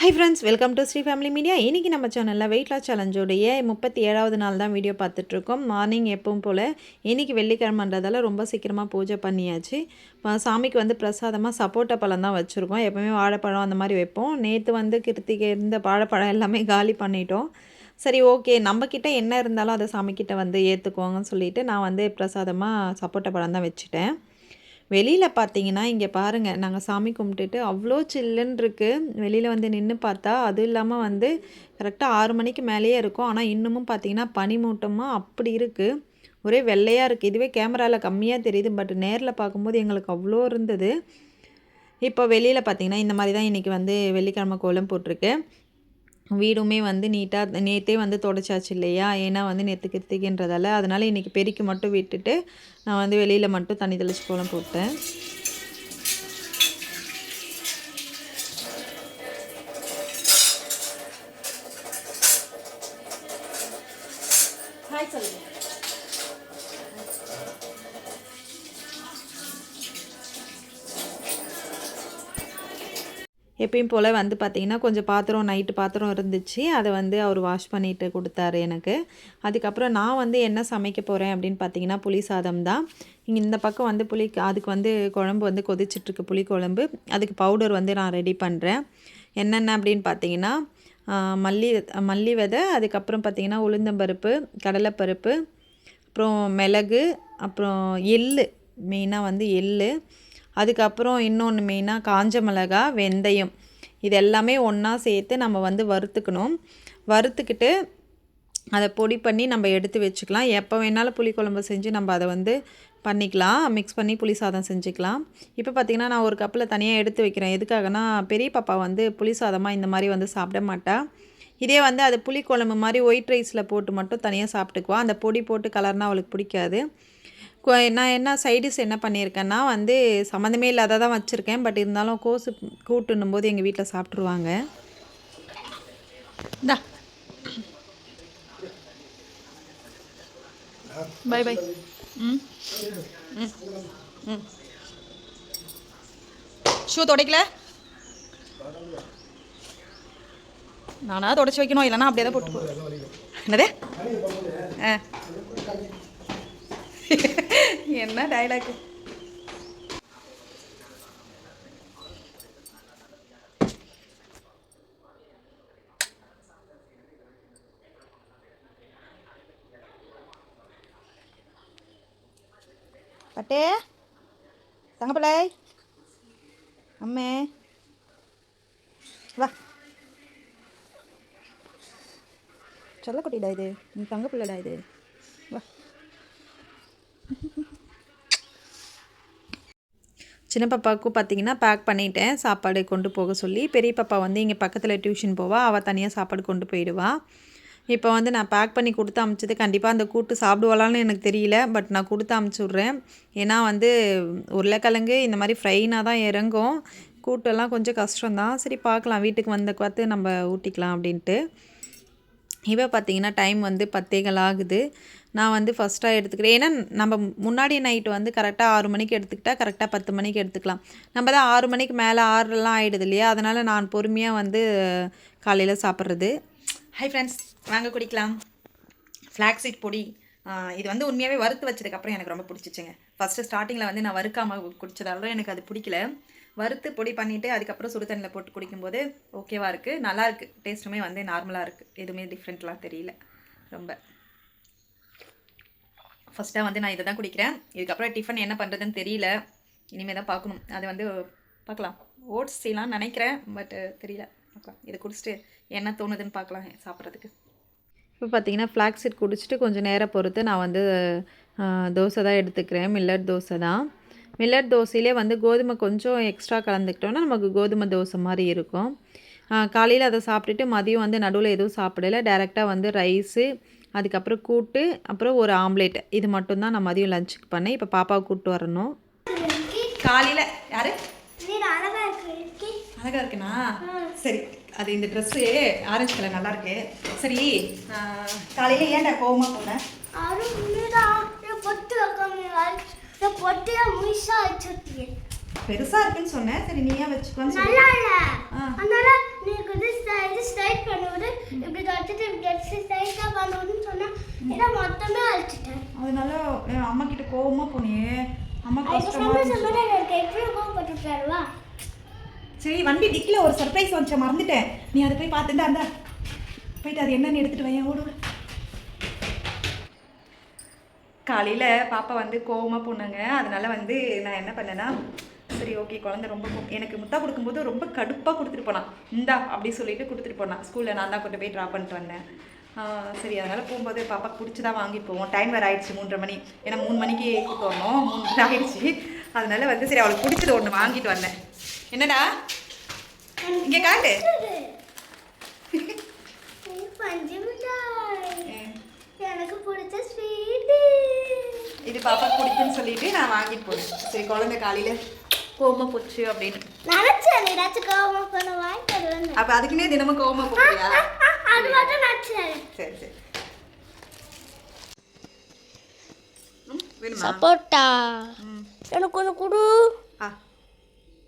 Hi friends welcome to Sri family media இன்றைக்கி நம்ம சேனலில் வெயிட் லாஸ் சேலஞ்சோடைய முப்பத்தி ஏழாவது நாள் தான் வீடியோ பார்த்துட்ருக்கோம் மார்னிங் எப்பவும் போல் இன்றைக்கி வெள்ளிக்கிழமன்றதால ரொம்ப சீக்கிரமாக பூஜை பண்ணியாச்சு. சாமிக்கு வந்து பிரசாதமாக சப்போட்டா பழம் தான் வச்சுருக்கோம். எப்போவுமே வாழைப்பழம் அந்த மாதிரி வைப்போம். நேற்று வந்து கிருத்திகை இருந்த வாழைப்பழம் எல்லாமே காலி பண்ணிட்டோம். சரி ஓகே நம்மக்கிட்ட என்ன இருந்தாலும் அதை சாமிக்கிட்ட வந்து ஏற்றுக்குவாங்கன்னு சொல்லிட்டு நான் வந்து பிரசாதமாக சப்போட்டா பழம் தான் வச்சுட்டேன். வெளியில் பார்த்தீங்கன்னா இங்கே பாருங்கள் நாங்கள் சாமி கும்பிட்டுட்டு அவ்வளோ சில்லுன்னு இருக்குது வெளியில் வந்து நின்று பார்த்தா அதுவும் இல்லாமல் வந்து கரெக்டாக ஆறு மணிக்கு மேலேயே இருக்கும். ஆனால் இன்னமும் பார்த்தீங்கன்னா பனிமூட்டமாக அப்படி இருக்குது ஒரே வெள்ளையாக இருக்குது இதுவே கேமராவில் கம்மியாக தெரியுது. பட் நேரில் பார்க்கும்போது எங்களுக்கு அவ்வளோ இருந்தது. இப்போ வெளியில் பார்த்தீங்கன்னா இந்த மாதிரி தான் இன்றைக்கி வந்து வெள்ளிக்கிழமை கோலம் போட்டிருக்கு. வீடுமே வந்து நீட்டாக நேற்றே வந்து தொடச்சாச்சு இல்லையா? ஏன்னா வந்து நேற்று கிருத்திகைன்றதால. அதனால் இன்றைக்கி பெருக்கி மட்டும் விட்டுட்டு நான் வந்து வெளியில் மட்டும் தண்ணி தெளிச்சு கோலம் போட்டேன். ஹாய் சொல்லுங்கள் எப்பயும் போல் வந்து பார்த்திங்கன்னா கொஞ்சம் பாத்திரம் நைட்டு பாத்திரம் இருந்துச்சு. அதை வந்து அவர் வாஷ் பண்ணிட்டு கொடுத்தாரு எனக்கு. அதுக்கப்புறம் நான் வந்து என்ன சமைக்க போகிறேன் அப்படின்னு பார்த்தீங்கன்னா புளி சாதம் தான். இங்கே இந்த பக்கம் வந்து புளி அதுக்கு வந்து குழம்பு வந்து கொதிச்சிட்ருக்கு புளி குழம்பு. அதுக்கு பவுடர் வந்து நான் ரெடி பண்ணுறேன் என்னென்ன அப்படின்னு பார்த்தீங்கன்னா மல்லி மல்லி விதை அதுக்கப்புறம் பார்த்தீங்கன்னா உளுந்தம்பருப்பு கடலைப்பருப்பு அப்புறம் மிளகு அப்புறம் எள் மெயினாக வந்து எள்ளு அதுக்கப்புறம் இன்னொன்று மெயினாக காஞ்ச மிளகா வெந்தயம். இது எல்லாமே ஒன்றா சேர்த்து நம்ம வந்து வறுத்துக்கணும். வறுத்துக்கிட்டு அதை பொடி பண்ணி நம்ம எடுத்து வச்சுக்கலாம். எப்போ வேணாலும் புளிக்குழம்பு செஞ்சு நம்ம அதை வந்து பண்ணிக்கலாம். மிக்ஸ் பண்ணி புளி சாதம் செஞ்சுக்கலாம். இப்போ பார்த்திங்கன்னா நான் ஒரு கப்பில் தனியாக எடுத்து வைக்கிறேன். எதுக்காகனா பெரிய பாப்பா வந்து புளி சாதமாக இந்த மாதிரி வந்து சாப்பிட மாட்டா. இதே வந்து அது புளிக்குழம்பு மாதிரி ஒயிட் ரைஸில் போட்டு மட்டும் தனியாக சாப்பிட்டுக்குவா. அந்த பொடி போட்டு கலர்னால் அவளுக்கு பிடிக்காது. நான் என்ன சைடிஸ் என்ன பண்ணியிருக்கேன்னா வந்து சம்மந்தமே இல்லாத தான் வச்சுருக்கேன். பட் இருந்தாலும் கோசு கூட்டுன்னும் போது எங்கள் வீட்டில் சாப்பிட்ருவாங்க இந்தா. பை பை ம். ம். ம். ஷூ துடைக்கல? நானாக தொடச்சி வைக்கணும். இல்லைன்னா அப்படியே தான் போட்டு போ என்னது? ஆ. என்ன டைலாக் பட்டே தங்கப்பிள்ளை அம்மே வா. சொல்லக்குட்டிடா இது நீ தங்கப்பிள்ளைடா இது வா சின்ன பாப்பாவுக்கும் பார்த்தீங்கன்னா பேக் பண்ணிட்டேன். சாப்பாடு கொண்டு போக சொல்லி. பெரிய பாப்பா வந்து இங்கே பக்கத்தில் டியூஷன் போவா. அவள் தனியாக சாப்பாடு கொண்டு போயிடுவா. இப்போ வந்து நான் பேக் பண்ணி கொடுத்து அமுச்சது கண்டிப்பாக அந்த கூட்டு சாப்பிடுவாளான்னு எனக்கு தெரியல. பட் நான் கொடுத்து அமுச்சு விட்றேன் ஏன்னா வந்து உருளைக்கிழங்கு இந்த மாதிரி ஃப்ரைனா தான் இறங்கும். கூட்டெல்லாம் கொஞ்சம் கஷ்டம்தான். சரி பார்க்கலாம். வீட்டுக்கு வந்த பார்த்து நம்ம ஊட்டிக்கலாம் அப்படின்ட்டு. இப்போ பார்த்தீங்கன்னா டைம் வந்து பத்தேகள் ஆகுது. நான் வந்து ஃபஸ்ட்டாக எடுத்துக்கிறேன். ஏன்னா நம்ம முன்னாடி நைட்டு வந்து கரெக்டாக ஆறு மணிக்கு எடுத்துக்கிட்டால் கரெக்டாக பத்து மணிக்கு எடுத்துக்கலாம். நம்ம தான் ஆறு மணிக்கு மேலே ஆறுலாம் ஆகிடுது இல்லையா? அதனால் நான் பொறுமையாக வந்து காலையில் சாப்பிட்றது. ஹை ஃப்ரெண்ட்ஸ் வாங்க குடிக்கலாம். ஃப்ளாக்ஸீட் பொடி. இது வந்து உண்மையாகவே வறுத்து வச்சதுக்கப்புறம் எனக்கு ரொம்ப பிடிச்சிச்சுங்க. ஃபஸ்ட்டு ஸ்டார்டிங்கில் வந்து நான் வறுக்காமல் குடிச்சதால எனக்கு அது பிடிக்கல. வறுத்து பொடி பண்ணிவிட்டு அதுக்கப்புறம் சுடு தண்ணியில் போட்டு குடிக்கும்போது ஓகேவாக இருக்குது நல்லா இருக்குது டேஸ்ட்டுமே வந்து நார்மலாக இருக்குது எதுவுமே டிஃப்ரெண்ட்லாம் தெரியல. ரொம்ப. ஃபஸ்ட்டாக வந்து நான் இதை தான் குடிக்கிறேன். இதுக்கப்புறம் டிஃபன் என்ன பண்ணுறதுன்னு தெரியல. இனிமேல் தான் பார்க்கணும். அது வந்து பார்க்கலாம். ஓட்ஸ் செய்யலாம் நினைக்கிறேன். பட் தெரியல. பார்க்கலாம். இதை குடிச்சிட்டு என்ன தோணுதுன்னு பார்க்கலாம் சாப்பிட்றதுக்கு. இப்போ பார்த்தீங்கன்னா ஃப்ளாக் சீட் குடிச்சிட்டு கொஞ்சம் நேரம் பொறுத்து நான் வந்து தோசை தான் எடுத்துக்கிறேன். மில்லட் தோசை தான். மில்லட் தோசையிலே வந்து கோதுமை கொஞ்சம் எக்ஸ்ட்ரா கலந்துக்கிட்டோன்னா நமக்கு கோதுமை தோசை மாதிரி இருக்கும். காலையில் அதை சாப்பிட்டுட்டு மதியம் வந்து நடுவில் எதுவும் சாப்பிடல. டேரெக்டாக வந்து ரைஸு அதுக்கப்புறம் கூட்டு அப்புறம் ஒரு ஆம்லேட் இது மட்டும்தான் நான் மதியம் லஞ்சுக்கு பண்ணேன். இப்போ பாப்பாவை கூப்பிட்டு வரணும். காலையில் யாரு? நீர் அழகா இருக்கு. இருக்கி. அழகா இருக்குண்ணா சரி அது இந்த ட்ரெஸ்ஸு ஆரஞ்சு கலர் நல்லா இருக்கு. சரி காலையில் ஏன்டா கோவமா போனேன் அரு நீரா நான் பொட்டு வைக்காம நான் பொட்டியா முழுசா வச்சுருக்கேன் பெருசா இருக்குன்னு சொன்னேன். சரி நீ ஏன் வச்சுக்கோன்னு சொல்லி. நல்லா இல்ல. அதனால நீ வந்து இப்படி தொடச்சிட்டு இப்படி ஸ்ட்ரைட்டாக பண்ணணும்னு சொன்னா ஏன்னா மொத்தமே அழிச்சிட்டேன் அதனால அம்மா கிட்ட கோவமா போனியே. அம்மா கஷ்டமா இருந்துச்சு. சரி வண்டி டிக்கில ஒரு சர்ப்ரைஸ் வந்துச்சு மறந்துட்டேன். நீ அதை போய் பார்த்துட்டு அந்த போயிட்டு அது என்னன்னு எடுத்துட்டு வையன் ஓடு. காலையில் பாப்பா வந்து கோவமாக போனாங்க. அதனால வந்து நான் என்ன பண்ணேன்னா சரி ஓகே குழந்தை ரொம்ப எனக்கு முத்தா கொடுக்கும்போது ரொம்ப கடுப்பாக கொடுத்துட்டு போனான் இந்தா அப்படி சொல்லிட்டு கொடுத்துட்டு போனான் ஸ்கூலில் நான் தான் கொண்டு போய் ட்ராப் பண்ணிட்டு வந்தேன். சரி அதனால் போகும்போது பாப்பாக்கு பிடிச்சி தான் வாங்கிட்டு போவோம் டைம் வேறு ஆயிடுச்சு மூன்றரை மணி. ஏன்னா மூணு மணிக்கு போகணும் மூணு ஆயிடுச்சு. அதனால வந்து சரி அவளுக்கு பிடிச்சது ஒன்று வாங்கிட்டு வந்தேன். என்னடா? இங்கே காட்டு. எனக்கு பிடிச்ச ஸ்வீட்டு இது பாப்பா பிடிக்குன்னு சொல்லிட்டு நான் வாங்கிட்டு போனேன். சரி குழந்தை காலையில் கோவமாக போச்சு அப்படின்னு. நினைச்சேன் ஏதாச்சும் கோவமா பண்ண வாங்கி தருவேன் அப்போ அதுக்குன்னே தினமும் கோவமாக போறியா அது மட்டும் நினைச்சேன் சரி சரி. சப்போட்டா. ம். எனக்கு ஒன்று கொடு. ஆ.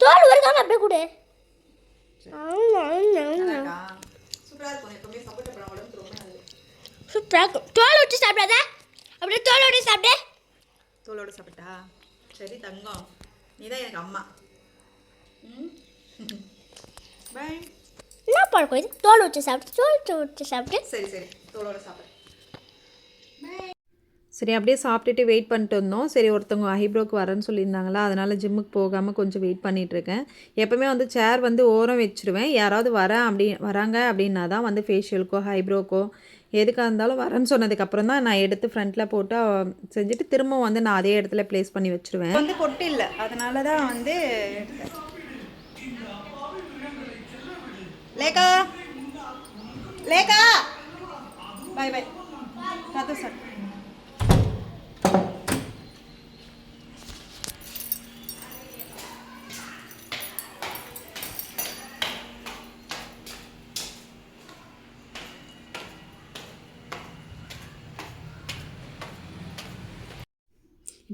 தோல் வரைக்கும் அப்படியே கொடு. சூப்பராக இருக்கும். தோல் விட்டு சாப்பிடாத. அப்படியே தோல் விட்டு சாப்பிடு. தோலோட சாப்பிட்டா? சரி தங்கம். நீ தான் எனக்கு அம்மா ம் பை என்ன பழக்கம் இது தோல் விட்டு சாப்பிட்டு தோல் விட்டு சாப்பிட்டு சரி சரி. தோலோட சாப்பிடு. சரி அப்படியே சாப்பிட்டுட்டு வெயிட் பண்ணிட்டு இருந்தோம் சரி ஒருத்தவங்க ஐப்ரோக்கு வரேன்னு சொல்லியிருந்தாங்களா அதனால் ஜிம்முக்கு போகாமல் கொஞ்சம் வெயிட் பண்ணிட்டு இருக்கேன் எப்போவுமே வந்து சேர் வந்து ஓரம் வச்சுருவேன். யாராவது வரேன் அப்படி வராங்க அப்படின்னா தான் வந்து ஃபேஷியலுக்கோ ஐப்ரோக்கோ எதுக்காக இருந்தாலும் வரேன்னு சொன்னதுக்கப்புறம் தான் நான் எடுத்து ஃப்ரண்ட்டில் போட்டு செஞ்சுட்டு திரும்பவும் வந்து நான் அதே இடத்துல ப்ளேஸ் பண்ணி வச்சுருவேன். வந்து பொட்டு இல்லை. அதனால தான் வந்து Lekha. Lekha. Bye bye sir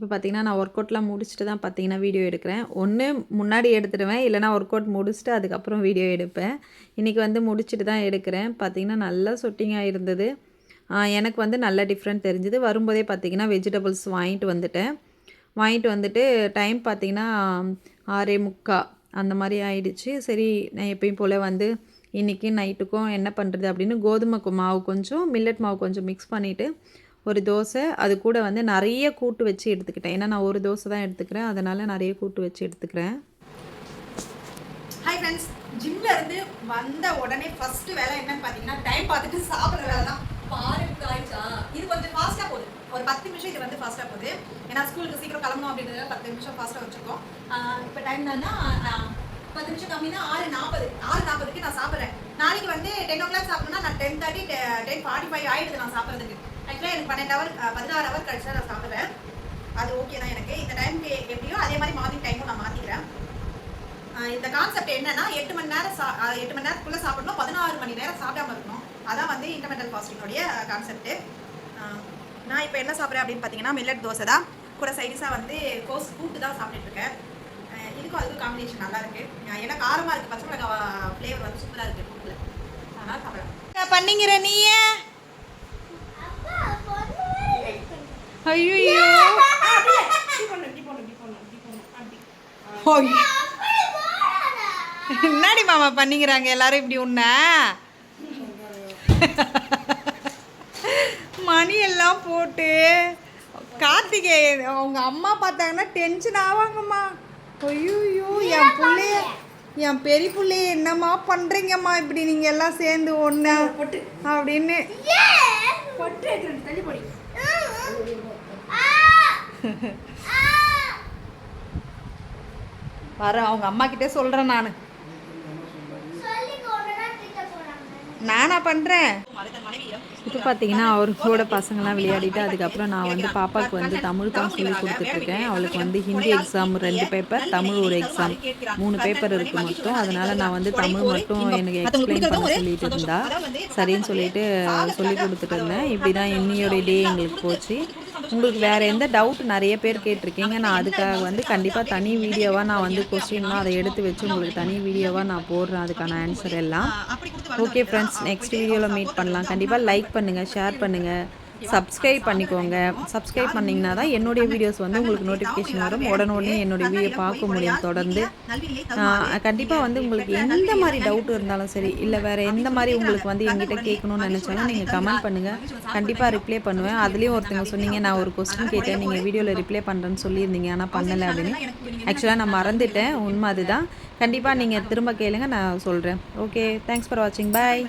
இப்போ பார்த்தீங்கன்னா நான் ஒர்க் அவுட்லாம் முடிச்சுட்டு தான் பார்த்தீங்கன்னா வீடியோ எடுக்கிறேன். ஒன்று முன்னாடி எடுத்துடுவேன் இல்லைனா ஒர்க் அவுட் முடிச்சுட்டு அதுக்கப்புறம் வீடியோ எடுப்பேன். இன்றைக்கி வந்து முடிச்சுட்டு தான் எடுக்கிறேன். பார்த்தீங்கன்னா நல்லா சொட்டிங்காக இருந்தது. எனக்கு வந்து நல்ல டிஃப்ரெண்ட் தெரிஞ்சுது. வரும்போதே பார்த்தீங்கன்னா வெஜிடபிள்ஸ் வாங்கிட்டு வந்துட்டேன். வாங்கிட்டு வந்துட்டு டைம் பார்த்தீங்கன்னா ஆறே முக்கா அந்த மாதிரி ஆயிடுச்சு. சரி நான் எப்பயும் போல் வந்து இன்றைக்கி நைட்டுக்கும் என்ன பண்ணுறது அப்படின்னு கோதுமை மாவு கொஞ்சம் மில்லட் மாவு கொஞ்சம் மிக்ஸ் பண்ணிவிட்டு ஒரு தோசை அது கூட வந்து நிறைய கூட்டு வச்சு எடுத்துக்கிட்டேன். ஏன்னா நான் ஒரு தோசை தான் எடுத்துக்கிறேன். அதனால் நிறைய கூட்டு வச்சு எடுத்துக்கிறேன். ஹாய் ஃப்ரெண்ட்ஸ் ஜிம்ல இருந்து வந்த உடனே ஃபர்ஸ்ட் வேலை என்னன்னு பார்த்தீங்கன்னா டைம் பார்த்துட்டு சாப்பிட்ற வேலை தான். பாருங்க ஆயிடுச்சா இது கொஞ்சம் ஃபாஸ்ட்டாக போகுது. ஒரு பத்து நிமிஷம் இது வந்து ஃபாஸ்ட்டாக போகுது. ஏன்னா ஸ்கூலுக்கு சீக்கிரம் கிளம்பணும் அப்படின்றத பத்து நிமிஷம் ஃபாஸ்ட்டாக வச்சுருக்கோம். இப்போ டைம் தானே பத்து நிமிஷம் கம்மினா ஆறு நாற்பது ஆறு நாற்பதுக்கு நான் சாப்பிட்றேன். நாளைக்கு வந்து டென் ஓ கிளாக் சாப்பிட்ணும்னா நான் ten thirty ten forty five ஆகிடுது நான் சாப்பிட்றதுக்கு. ஆக்சுவலாக எனக்கு பன்னெண்டு ஹவர் பதினாறு ஹவர் கழிச்சு நான் சாப்பிடுவேன் அது ஓகே தான் எனக்கு. இந்த டைமுக்கு எப்படியோ அதே மாதிரி மார்னிங் டைமும் நான் மாற்றிக்கிறேன் இந்த கான்செப்ட் என்னன்னா எட்டு மணி நேரம் சா எட்டு மணி நேரத்துக்குள்ளே சாப்பிடணும். பதினாறு மணி நேரம் சாப்பிடாம இருக்கணும். அதான் வந்து இன்டர்மெண்டல் ஃபாஸ்டிங்கோடைய கான்செப்ட்டு நான் இப்போ என்ன சாப்பிட்றேன் அப்படின்னு பார்த்தீங்கன்னா மில்லட் தோசை தான். கூட சைடிஸாக வந்து கோஸ் கூட்டு தான் சாப்பிட்டுட்டு இருக்கேன். இதுக்கும் அதுக்கும் காம்பினேஷன் நல்லா இருக்கு. ஏன்னா காரமாக இருக்குது பச்சை மிளகா ஃப்ளேவர் வந்து சூப்பராக இருக்குது கூட்டில். அதனால் சாப்பிட்றேன் பண்ணிங்கிற நீயே! ஐயோ என்னடி மாமா பண்ணிக்கிறாங்க எல்லாரும் இப்படி உன்ன? மணி எல்லாம் போட்டு. கார்த்திகை அவங்க அம்மா பார்த்தாங்கன்னா டென்ஷன் ஆவாங்கம்மா. ஐயோ என் பிள்ளைய என் பெரிய பிள்ளைய என்னம்மா பண்றீங்கம்மா இப்படி நீங்க எல்லாம் சேர்ந்து ஒண்ணு? அப்படின்னு. வர அவங்க அம்மா கிட்டே சொல்றேன் நான். நானா பண்றேன். இப்போ பார்த்தீங்கன்னா அவரோட பசங்களாம் விளையாடிட்டு அதுக்கப்புறம் நான் வந்து பாப்பாவுக்கு வந்து தமிழ் தான் சொல்லி கொடுத்துட்ருக்கேன். அவளுக்கு வந்து ஹிந்தி எக்ஸாம் ரெண்டு பேப்பர் தமிழ் ஒரு எக்ஸாம் மூணு பேப்பர் இருக்கு மொத்தம். அதனால நான் வந்து தமிழ் மட்டும் எனக்கு எக்ஸ்பிளைன் பண்ண சொல்லிட்டு இருந்தா. சரின்னு சொல்லிட்டு சொல்லி கொடுத்துட்டு இருந்தேன். இப்படி தான் இன்னையோட டே எங்களுக்கு போச்சு. உங்களுக்கு வேறு எந்த டவுட் நிறைய பேர் கேட்டிருக்கீங்க. நான் அதுக்காக வந்து கண்டிப்பாக தனி வீடியோவாக நான் வந்து கொஸ்டின்லாம் அதை எடுத்து வச்சு உங்களுக்கு தனி வீடியோவாக நான் போடுறேன். அதுக்கான ஆன்சர் எல்லாம். ஓகே ஃப்ரெண்ட்ஸ் நெக்ஸ்ட் வீடியோவில் மீட் பண்ணலாம். கண்டிப்பாக லைக் பண்ணுங்கள் ஷேர் பண்ணுங்கள் சப்ஸ்கிரைப் பண்ணிக்கோங்க. சப்ஸ்கிரைப் பண்ணிங்கன்னா தான் என்னுடைய வீடியோஸ் வந்து உங்களுக்கு நோட்டிஃபிகேஷன் வரும். உடனே என்னுடைய வீடியோ பார்க்க முடியும். தொடர்ந்து கண்டிப்பாக வந்து உங்களுக்கு எந்த மாதிரி டவுட் இருந்தாலும் சரி இல்லை வேறு எந்த மாதிரி உங்களுக்கு வந்து எங்கிட்ட கேட்கணும்னு நினச்சாலும் நீங்கள் கமெண்ட் பண்ணுங்கள் கண்டிப்பாக ரிப்ளை பண்ணுவேன். அதுலேயும் ஒருத்தங்க சொன்னீங்க நான் ஒரு கொஸ்டின் கேட்டேன் நீங்கள் வீடியோவில் ரிப்ளை பண்ணுறேன்னு சொல்லியிருந்தீங்க ஆனால் பண்ணலை அப்படின்னு. ஆக்சுவலாக நான் மறந்துட்டேன். உண்மை அதுதான். கண்டிப்பாக நீங்கள் திரும்ப கேளுங்க நான் சொல்கிறேன் ஓகே தேங்க்ஸ் ஃபார் வாட்சிங் பாய்